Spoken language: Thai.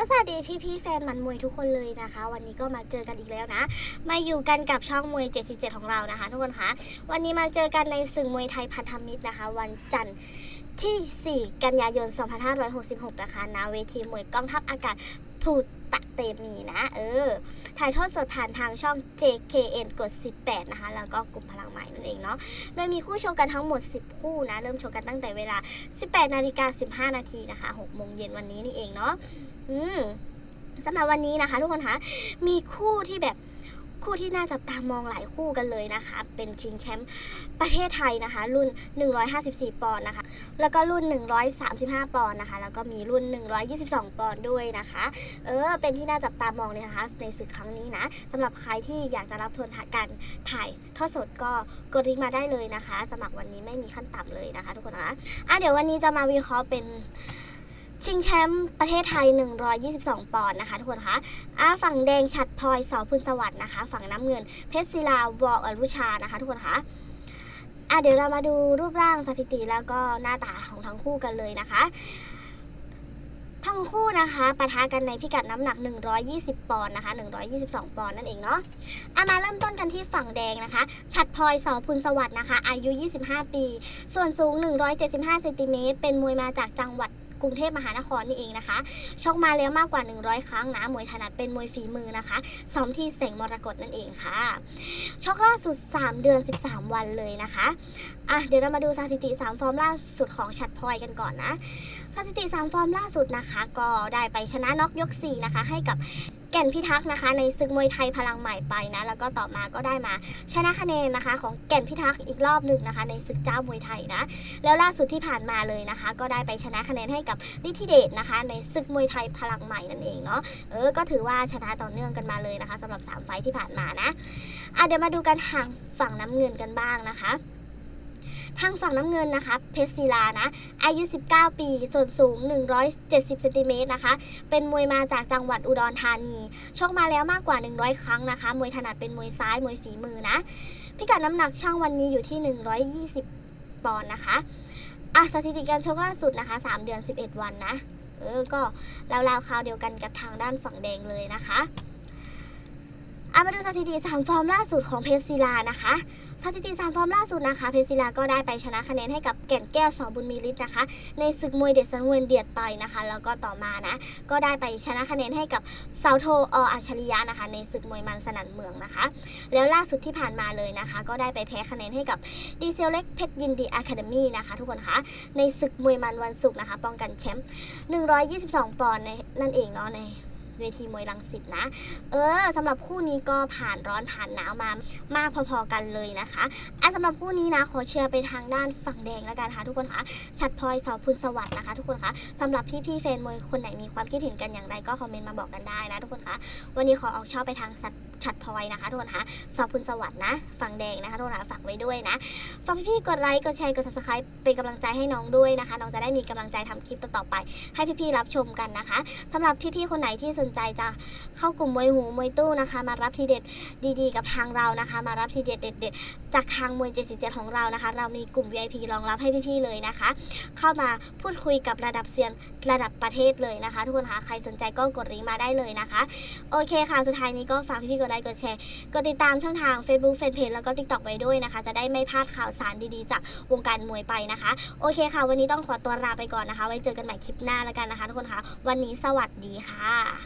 ก็สวัสดีพี่ๆแฟนมันมวยทุกคนเลยนะคะ วันนี้ก็มาเจอกันอีกแล้วนะ มาอยู่กันกับช่องมวย 77 ของเรานะคะ ทุกคนคะวันนี้มาเจอกันในศึกมวยไทยพันธมิตรนะคะ วันจันทร์ที่ 4 กันยายน 2566 นะคะณเวทีมวยกองทัพอากาศพูตะเตมีนะ เออ ถ่ายทอดสดผ่านทางช่อง JKN กด 18 นะคะ แล้วก็กลุ่มพลังใหม่นั่นเองเนาะ โดยมีคู่โชกกันทั้งหมด 10 คู่นะ เริ่มโชกกันตั้งแต่เวลา 18 นาฬิกา 15 นาทีนะคะ 6 โมงเย็นวันนี้นี่เองเนาะ อืมสำหรับวันนี้นะคะ ทุกคนคะมีคู่ที่แบบคู่ที่น่าจับตามองหลายคู่กันเลยนะคะ เป็นชิงแชมป์ประเทศไทยนะคะ รุ่น 154 ปอนด์นะคะ แล้วก็รุ่น 135 ปอนด์นะคะ แล้วก็มีรุ่น 122 ปอนด์ด้วยนะคะ เออ เป็นที่น่าจับตามองเลยนะคะ ในศึกครั้งนี้นะสำหรับใครที่อยากจะรับชมการถ่ายทอดสดก็กดลิงก์มาได้เลยนะคะ สมัครวันนี้ไม่มีขั้นต่ำเลยนะคะ ทุกคนนะอะเดี๋ยววันนี้จะมาวิเคราะห์เป็น ชิงแชมป์ประเทศไทย 122 ปอนด์นะคะทุกคนคะอาฝั่งแดงฉัดพลอยสอพุนสวัสด์นะคะ ฝั่งน้ำเงิน เพชรศิลาวออรุชานะคะทุกคนคะอะเดี๋ยวเรามาดูรูปร่างสถิติแล้วก็หน้าตาของทั้งคู่กันเลยนะคะ ทั้งคู่นะคะปะทะกันในพิกัดน้ำหนัก 120 ปอนด์นะคะ 122 ปอนด์นั่นเองเนาะอามาเริ่มต้นกันที่ฝั่งแดงนะคะฉัดพลอยสอพุนสวัสด์นะคะ อายุ 25 ปี ส่วนสูง 175เซนติเมตรเป็นมวยมาจากจังหวัด กรุงเทพมหานครนี่เองนะคะ ชกมาแล้วมากกว่า 100 ครั้งนะมวยถนัดเป็นมวยฝีมือนะคะซ้อมที่เสงมรกตนั่นเองค่ะ ชกล่าสุด 3 เดือน 13 วันเลยนะคะอะเดี๋ยวเรามาดูสถิติ 3 ฟอร์มล่าสุดของชัดพลอยกันก่อนนะ สถิติ 3 ฟอร์มล่าสุดนะคะ ก็ได้ไปชนะน็อกยก 4 นะคะ ให้กับ แก่นพิทักษ์นะคะ ในศึกมวยไทยพลังใหม่ไปนะแล้วก็ต่อมาก็ได้มาชนะคะแนนนะคะ ของแก่นพิทักษ์อีกรอบหนึ่งนะคะ ในศึกเจ้ามวยไทยนะแล้วล่าสุดที่ผ่านมาเลยนะคะ ก็ได้ไปชนะคะแนนให้กับนิธิเดชนะคะ ในศึกมวยไทยพลังใหม่นั่นเองเนาะเออก็ถือว่าชนะต่อเนื่องกันมาเลยนะคะสำหรับ 3 ไฟที่ผ่านมานะอะเดี๋ยวมาดูกันทางฝั่งน้ำเงินกันบ้างนะคะ ทางฝั่งน้ำเงินนะคะ เพชรศิลานะ อายุ 19 ปี ส่วนสูง 170 เซนติเมตรนะคะ เป็นมวยมาจากจังหวัดอุดรธานี ชกมาแล้วมากกว่า 100 ครั้งนะคะ มวยถนัดเป็นมวยซ้าย มวยฝีมือนะ พิกัดน้ำหนักช่างวันนี้อยู่ที่ 120 ปอนด์นะคะอะสถิติการชกล่าสุดนะคะ 3 เดือน 11 วันนะ เออ ก็ราวๆคราวเดียวกันกับทางด้านฝั่งแดงเลยนะคะามาดูสถิติ3ฟอร์มล่าสุดของเพชรศิลานะคะสถิติ3ฟอร์มล่าสุดนะคะ เพชรศิลาก็ได้ไปชนะคะแนนให้กับแก่นแก้วสอบุญมีฤทธิ์นะคะ ในศึกมวยเด็ดสังเวียนเดียดไปนะคะ แล้วก็ต่อมานะ ก็ได้ไปชนะคะแนนให้กับเซาโทออัจฉริยะนะคะ ในศึกมวยมันสนั่นเมืองนะคะ แล้วล่าสุดที่ผ่านมาเลยนะคะ ก็ได้ไปแพ้คะแนนให้กับดีเซลเล็กเพชรยินดีอะคาเดมี่นะคะ ทุกคนคะในศึกมวยมันวันศุกร์นะคะ ป้องกันแชมป์122 ปอนด์นั่นเองเนาะใน เวทีมวยลังสิตนะ เออสำหรับคู่นี้ก็ผ่านร้อนผ่านหนาวมามากพอๆกันเลยนะคะอะสำหรับคู่นี้นะขอเชียร์ไปทางด้านฝั่งแดงแล้วกันค่ะทุกคนคะชัดพลอยสอพุนสวัสดิ์นะคะ ทุกคนคะสำหรับพี่ๆแฟนมวยคนไหนมีความคิดเห็นกันอย่างไรก็คอมเมนต์มาบอกกันได้นะทุกคนคะวันนี้ขอออกชอบไปทางสัตว์ชัดพลอยนะคะทุกคนคะสอบพุนสวัสดิ์นะฝั่งแดงนะคะทุกคนคะฝากไว้ด้วยนะ ฝากพี่ๆกดไลค์ กดแชร์ กด subscribe เป็นกำลังใจให้น้องด้วยนะคะ น้องจะได้มีกำลังใจทำคลิปต่อๆไป ให้พี่ๆรับชมกันนะคะสำหรับพี่ๆคนไหนที่สนใจจะเข้ากลุ่มมวยหูมวยตู้นะคะ มารับทีเด็ดดีๆ กับทางเรานะคะ มารับทีเด็ดเด็ดๆจากทางมวย77ของเรานะคะ เรามีกลุ่ม VIP รองรับให้พี่ๆเลยนะคะ เข้ามาพูดคุยกับระดับเซียนระดับประเทศเลยนะคะ ทุกคนคะใครสนใจก็กดลิงก์มาได้เลยนะคะ โอเคค่ะสุดท้ายนี้ก็ฝากพี่ๆกดไลค์กดแชร์กดติดตามช่องทาง Facebook Fanpage แล้วก็ TikTok ไว้ด้วยนะคะ จะได้ไม่พลาดข่าวสารดีๆ จากวงการมวยไปนะคะ โอเคค่ะ วันนี้ต้องขอตัวลาไปก่อนนะคะ ไว้เจอกันใหม่คลิปหน้าแล้วกันนะคะทุกคนคะวันนี้สวัสดีค่ะ